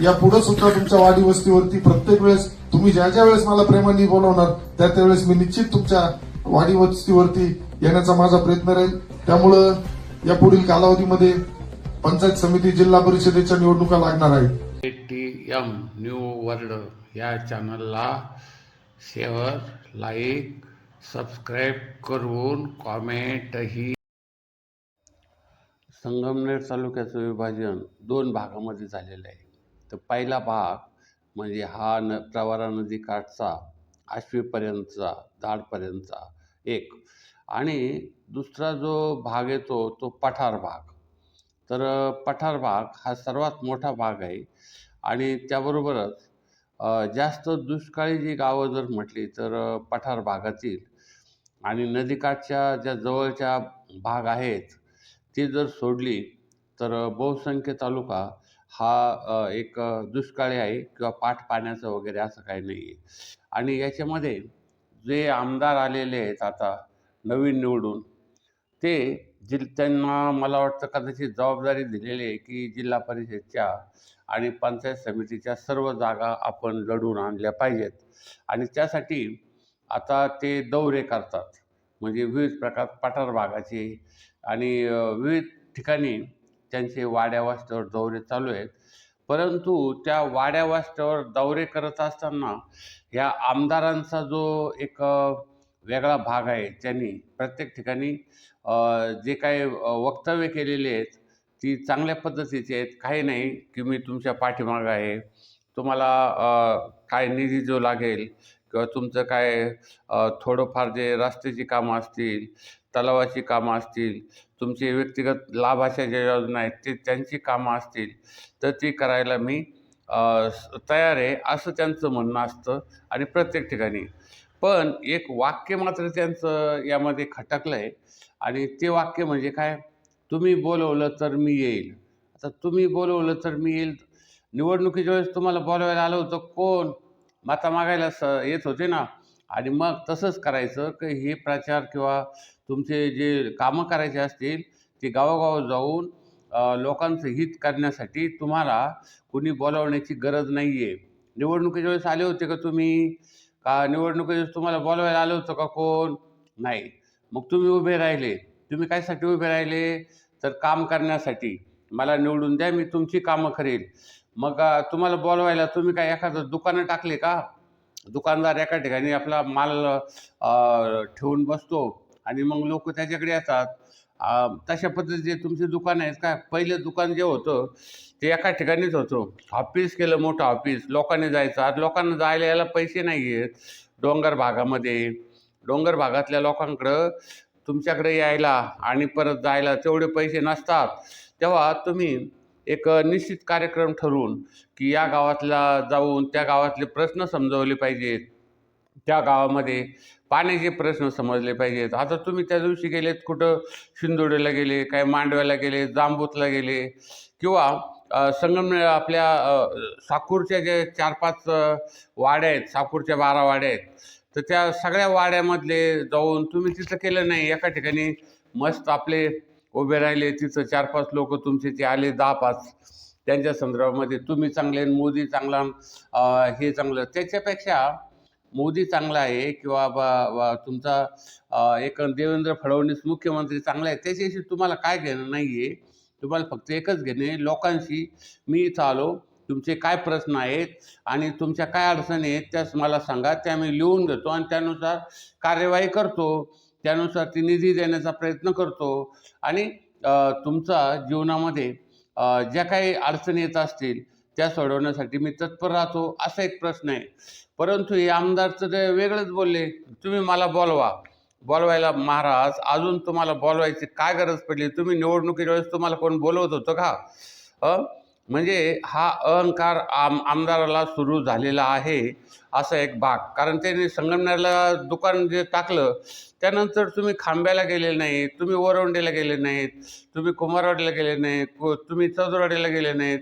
या पुढे सुद्धा तुमच्या वाडी वस्तीवरती प्रत्येक वेळेस तुम्ही ज्या ज्या वेळेस मला प्रेमाने बोलवणार त्या त्यावेळेस मी निश्चित तुमच्या वाडी वस्तीवरती येण्याचा माझा प्रयत्न राहील. त्यामुळं या पुढील कालावधीमध्ये पंचायत समिती जिल्हा परिषदेच्या निवडणुका लागणार आहेत. टी एम न्यू वर्ल्ड या चॅनलला शेअर लाईक सबस्क्राईब करून कॉमेंटही. संगमनेर तालुक्याचं विभाजन दोन भागामध्ये झालेलं आहे. तर पहिला भाग म्हणजे हा न प्रवारा नदी काठचा आश्वीपर्यंतचा दाडपर्यंतचा एक. आणि दुसरा जो भाग येतो तो पठार भाग. तर पठार भाग हा सर्वात मोठा भाग आहे. आणि त्याबरोबरच जास्त दुष्काळी जी गावं जर म्हटली तर पठार भागातील आणि नदीकाठच्या ज्या जवळच्या भाग आहेत ती जर सोडली तर बहुसंख्य तालुका हा एक दुष्काळी आहे किंवा पाठ पाण्याचं वगैरे असं काही नाही आहे. आणि याच्यामध्ये जे आमदार आलेले आहेत आता नवीन निवडून ते जिल त्यांना मला वाटतं कदाचित जबाबदारी दिलेली आहे की जिल्हा परिषदच्या आणि पंचायत समितीच्या सर्व जागा आपण लढून आणल्या पाहिजेत. आणि त्यासाठी आता ते दौरे करतात. म्हणजे विविध प्रकार पठार भागाचे आणि विविध ठिकाणी त्यांचे वाड्या वास्त्यावर दौरे चालू आहेत. परंतु त्या वाड्या वास्त्यावर दौरे करत असताना या आमदारांचा जो एक वेगळा भाग आहे त्यांनी प्रत्येक ठिकाणी जे काही वक्तव्य केलेले आहेत ती चांगल्या पद्धतीची आहेत. काही नाही की मी तुमच्या पाठीमागं आहे. तुम्हाला काय निधी जो लागेल किंवा तुमचं काय थोडंफार जे रस्त्याची कामं असतील तलावाची कामं असतील तुमचे व्यक्तिगत लाभाच्या ज्या योजना आहेत ते त्यांची कामं असतील तर ती करायला मी तयार आहे असं त्यांचं म्हणणं असतं आणि प्रत्येक ठिकाणी. पण एक वाक्य मात्र त्यांचं यामध्ये खटकलं आहे आणि ते वाक्य म्हणजे काय? तुम्ही बोलवलं तर मी येईल. आता तुम्ही बोलवलं तर मी येईल. निवडणुकीच्या वेळेस तुम्हाला बोलवायला आलं होतं कोण? माता मागायला स येत होते ना. आणि मग तसंच करायचं की हे प्रचार किंवा तुमचे जे कामं करायचे असतील ते गावोगाव जाऊन लोकांचं हित करण्यासाठी तुम्हाला कुणी बोलावण्याची गरज नाही आहे निवडणुकीच्या वेळेस आले होते का तुम्ही? का निवडणुकीच्या वेळेस तुम्हाला बोलवायला आलं होतं का कोण? नाही. मग तुम्ही उभे राहिले. तुम्ही कायसाठी उभे राहिले? तर काम करण्यासाठी. मला निवडून द्या मी तुमची कामं करेल. मग तुम्हाला बोलवायला तुम्ही काय एखादं दुकानं टाकले का? दुकानदार एका ठिकाणी आपला माल ठेवून बसतो आणि मग लोक त्याच्याकडे येतात. तशा पद्धतीचे तुमचे दुकान आहेत का? पहिलं दुकान जे होतं ते एका ठिकाणीच होतं. ऑफिस केलं मोठं ऑफिस. लोकांनी जायचं. आज लोकांना जायला यायला पैसे नाही आहेत डोंगर भागामध्ये. डोंगर भागातल्या लोकांकडं तुमच्याकडे यायला आणि परत जायला तेवढे पैसे नसतात. तेव्हा तुम्ही एक निश्चित कार्यक्रम ठरवून की या गावातला जाऊन त्या गावातले प्रश्न समजवले पाहिजेत. त्या गावामध्ये पाण्याचे प्रश्न समजले पाहिजेत. आता तुम्ही त्या दिवशी गेलेत कुठं? शिंदोडीला गेले काय मांडव्याला गेले जांबूतला गेले किंवा अ, संगमनेर आपल्या साखूरच्या साकूरच्या जे चार पाच वाड्या आहेत साकूरच्या बारा वाड्या आहेत तर त्या सगळ्या वाड्यामधले जाऊन तुम्ही तिथं केलं नाही. एका ठिकाणी मस्त आपले उभे राहिले तिथं चार पाच लोक तुमचे ते आले दहा पाच त्यांच्या संदर्भामध्ये तुम्ही चांगले आणि मोदी चांगला हे चांगलं. त्याच्यापेक्षा मोदी चांगला आहे किंवा बा बा तुमचा एक देवेंद्र फडणवीस मुख्यमंत्री चांगला आहे त्याच्याशी तुम्हाला काय घेणं नाही आहे तुम्हाला फक्त एकच घेणे लोकांशी मी इथं आलो तुमचे काय प्रश्न आहेत आणि तुमच्या काय अडचणी आहेत त्याच मला सांगा त्या मी लिहून घेतो आणि त्यानुसार कार्यवाही करतो. त्यानुसार ती निधी देण्याचा प्रयत्न करतो. आणि तुमचा जीवनामध्ये ज्या काही अडचणी येत असतील त्या सोडवण्यासाठी मी तत्पर राहतो असा एक प्रश्न आहे. परंतु हे आमदार तर ते वेगळंच बोलले तुम्ही मला बोलवा. बोलवायला महाराज अजून तुम्हाला बोलवायची काय गरज पडली? तुम्ही निवडणुकीच्या वेळेस तुम्हाला कोण बोलवत होतं का? अ? म्हणजे हा अहंकार आम आमदाराला सुरू झालेला आहे असा एक भाग. कारण त्यांनी संगमनेरला दुकान जे टाकलं त्यानंतर तुम्ही खांब्याला गेले नाहीत तुम्ही वरवंडीला गेले नाहीत तुम्ही कुमारवाडीला गेले नाहीत कु- तुम्ही चौदरवाडीला गेले नाहीत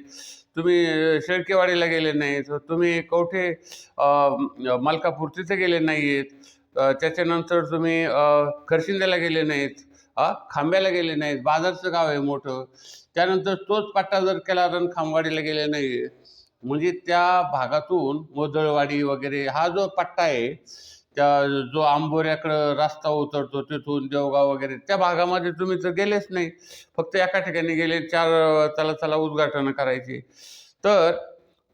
तुम्ही शेळकेवाडीला गेले नाहीत तुम्ही कवठे मलकापूर तिथे गेले नाही आहेत त्याच्यानंतर तुम्ही खरशिंद्याला गेले नाहीत. अ, खांब्याला गेले नाहीत. बाजारचं गाव आहे मोठं. त्यानंतर तोच पट्टा जर केला तर खांबवाडीला गेले नाही म्हणजे त्या भागातून मोदळवाडी वगैरे हा जो पट्टा आहे त्या जो आंबोऱ्याकडं रस्ता उतरतो तिथून देवगाव वगैरे त्या भागामध्ये तुम्ही तर गेलेच नाही. फक्त एका ठिकाणी गेले चार चला चला उद्घाटन करायचे. तर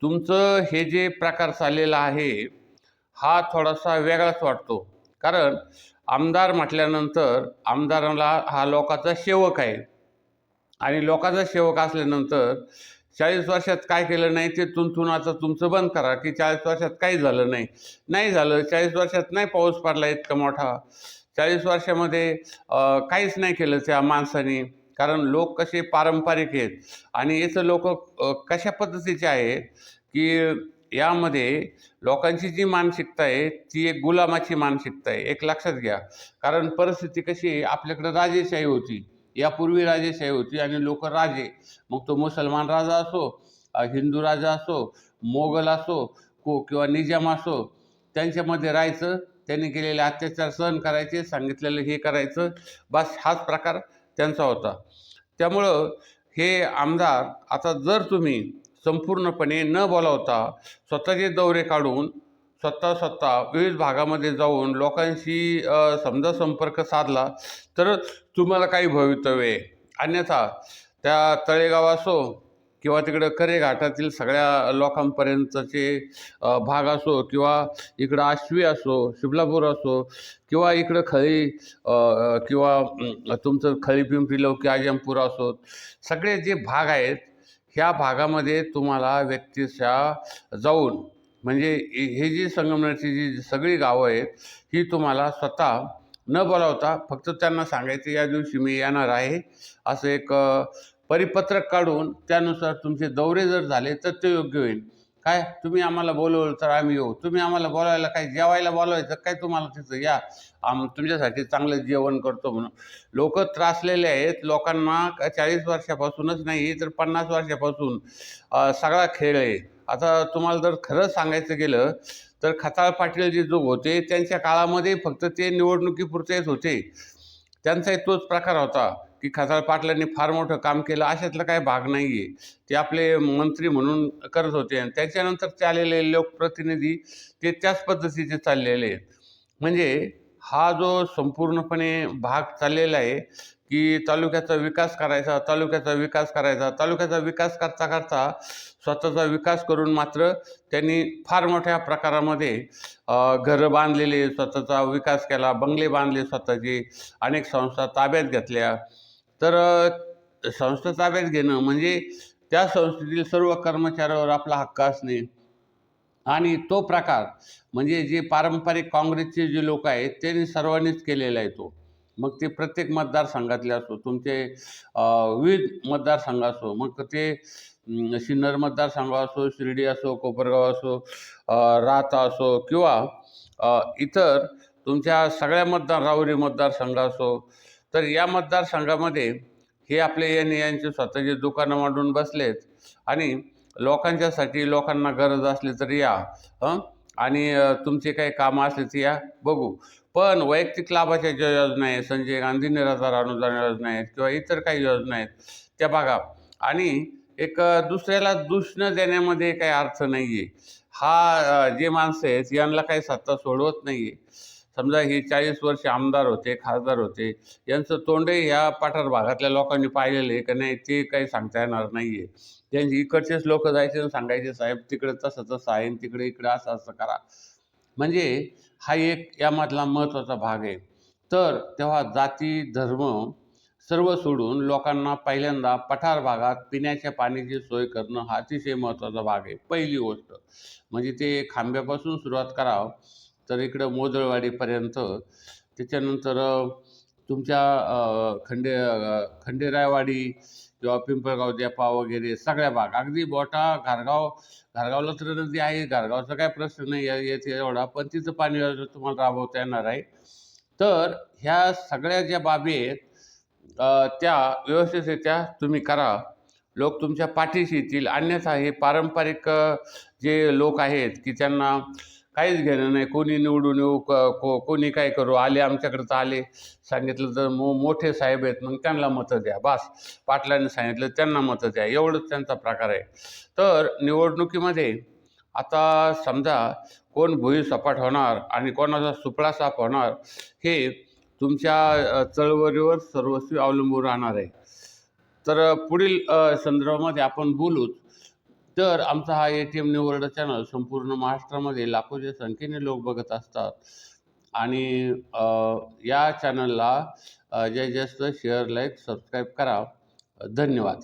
तुमचं हे जे प्रकार चाललेला आहे हा थोडासा वेगळाच वाटतो. कारण आमदार म्हटल्यानंतर आमदाराला हा लोकाचा सेवक आहे. आणि लोकाचा सेवक असल्यानंतर चाळीस वर्षात काय केलं नाही ते तुंतून तुमचं बंद करा की चाळीस वर्षात काही झालं नाही. नाही झालं चाळीस वर्षात नाही पाऊस पडला इतका मोठा. चाळीस वर्षामध्ये काहीच नाही केलं त्या माणसाने. कारण लोक कसे पारंपरिक आहेत. आणि इथं लोक कशा पद्धतीचे आहेत की यामध्ये लोकांची जी मानसिकता आहे ती एक गुलामाची मानसिकता आहे. एक लक्षात घ्या. कारण परिस्थिती कशी आहे आपल्याकडे राजेशाही होती. यापूर्वी राजेशाही होती आणि लोक राजे. मग तो मुसलमान राजा असो हिंदू राजा असो मोगल असो को किंवा निजाम असो त्यांच्यामध्ये राहायचं. त्यांनी केलेले अत्याचार सहन करायचे सांगितलेलं हे करायचं. बस हाच प्रकार त्यांचा होता. त्यामुळं हे आमदार आता जर तुम्ही संपूर्णपणे न बोलावता स्वतःचे दौरे काढून स्वतः स्वतः विविध भागामध्ये जाऊन लोकांशी समजा संपर्क साधला तर तुम्हाला काही भवितव्य आहे. अन्यथा त्या तळेगाव असो किंवा तिकडं करे घाटातील सगळ्या लोकांपर्यंतचे भाग असो किंवा इकडं आश्वी असो शिबलापूर असो किंवा इकडं खळी किंवा तुमचं खळी पिंपरी लौकी आजमपूर असो सगळे जे भाग आहेत ह्या भागामध्ये तुम्हाला व्यक्तिशः जाऊन म्हणजे हे जी संगमनेरची जी सगळी गावं आहेत ही तुम्हाला स्वतः न बोलावता फक्त त्यांना सांगायचं या दिवशी मी येणार आहे. असं एक परिपत्रक काढून त्यानुसार तुमचे दौरे जर झाले तर ते योग्य होईल. काय? तुम्ही आम्हाला बोलवलं तर आम्ही येऊ. तुम्ही आम्हाला बोलायला काय जेवायला बोलवायचं काय तुम्हाला तिथं या. आम तुमच्यासाठी चांगलं जेवण करतो म्हणून. लोक त्रासलेले आहेत. लोकांना चाळीस वर्षापासूनच नाही तर पन्नास वर्षापासून सगळा खेळ आहे. आता तुम्हाला जर खरं सांगायचं गेलं तर खताळ पाटील जे जो होते त्यांच्या काळामध्ये फक्त ते निवडणुकीपुरतेच होते. त्यांचाही तोच प्रकार होता. की खताळ पाटलांनी फार मोठं काम केलं अशातला काही भाग नाही आहे ते आपले मंत्री म्हणून करत होते आणि त्याच्यानंतर आलेले लोकप्रतिनिधी ते त्याच पद्धतीचे चाललेले आहेत. म्हणजे हा जो संपूर्णपणे भाग चाललेला आहे की तालुक्याचा विकास करायचा तालुक्याचा विकास करायचा तालुक्याचा विकास करता करता स्वतःचा विकास करून मात्र त्यांनी फार मोठ्या प्रकारामध्ये घरं बांधलेले स्वतःचा विकास केला बंगले बांधले स्वतःचे अनेक संस्था ताब्यात घेतल्या. तर संस्था ताब्यात घेणं म्हणजे त्या संस्थेतील सर्व कर्मचाऱ्यावर आपला हक्क असणे. आणि तो प्रकार म्हणजे जे पारंपरिक काँग्रेसचे जे लोक आहेत त्यांनी सर्वांनीच केलेला आहे तो. मग ते प्रत्येक मतदारसंघातले असो तुमचे विविध मतदारसंघ असो मग ते सिन्नर मतदारसंघ असो शिर्डी असो कोपरगाव असो राहता असो किंवा इतर तुमच्या सगळ्या मतदार राहुरी मतदारसंघ असो तर या मतदारसंघामध्ये हे आपले एन यांचे स्वतःचे दुकानं मांडून बसलेत आणि लोकांच्यासाठी लोकांना गरज असली तर या हं? आणि तुमचे काही कामं असले तर या बघू. पण वैयक्तिक लाभाच्या ज्या योजना आहेत संजय गांधी निराधार अनुदान योजना आहेत किंवा इतर काही योजना आहेत त्या बघा. आणि एक दुसऱ्याला दूष न देण्यामध्ये काही अर्थ नाही आहे हा जे माणसं आहेत यांना काही सत्ता सोडवत नाही आहे समजा हे चाळीस वर्ष आमदार होते खासदार होते यांचं तोंडही ह्या पठार भागातल्या लोकांनी पाहिलेलं आहे का नाही ते काही सांगता येणार नाही आहे त्यांची इकडचेच लोक जायचे आणि सांगायचे साहेब तिकडे तसं तसं आहे तिकडे इकडे असं असं करा. म्हणजे हा एक यामधला महत्त्वाचा भाग आहे. तर तेव्हा जाती धर्म सर्व सोडून लोकांना पहिल्यांदा पठार भागात पिण्याच्या पाण्याची सोय करणं हा अतिशय महत्त्वाचा भाग आहे. पहिली गोष्ट म्हणजे ते खांब्यापासून सुरुवात करावं. तर इकडं मोदळवाडीपर्यंत. त्याच्यानंतर तुमच्या खंडे खंडेरायवाडी किंवा पिंपळगाव देपा वगैरे सगळ्या भाग. अगदी बोटा घारगाव घारगावला तर नदी आहे घारगावचा काय प्रश्न नाही आहे येथे एवढा. पण तिथं पाणी तुम्हाला राबवता येणार आहे. तर ह्या सगळ्या ज्या बाबी आहेत त्या व्यवस्थितरित्या तुम्ही करा. लोक तुमच्या पाठीशी येतील. अन्यथा हे पारंपरिक जे लोक आहेत की त्यांना काहीच घेणं नाही. कोणी निवडून येऊ क- को कोणी काय करू? आले आमच्याकडे तर आले. सांगितलं तर मो मोठे साहेब आहेत मग त्यांना मतं द्या. बास. पाटलांनी सांगितलं त्यांना मतं द्या. एवढंच त्यांचा प्रकार आहे. तर निवडणुकीमध्ये आता समजा कोण भुई सपाट होणार आणि कोणाचा सुपळा साफ होणार हे तुमच्या चळवळीवर सर्वस्वी अवलंबून राहणार आहे. तर पुढील संदर्भामध्ये आपण बोलूच. तर आमचा हा ए टी एम निवड चॅनल संपूर्ण महाराष्ट्रामध्ये लाखोच्या संख्येने लोक बघत असतात. आणि या चॅनलला अ, जास्तीत जास्त शेअर लाईक सबस्क्राईब करा. धन्यवाद.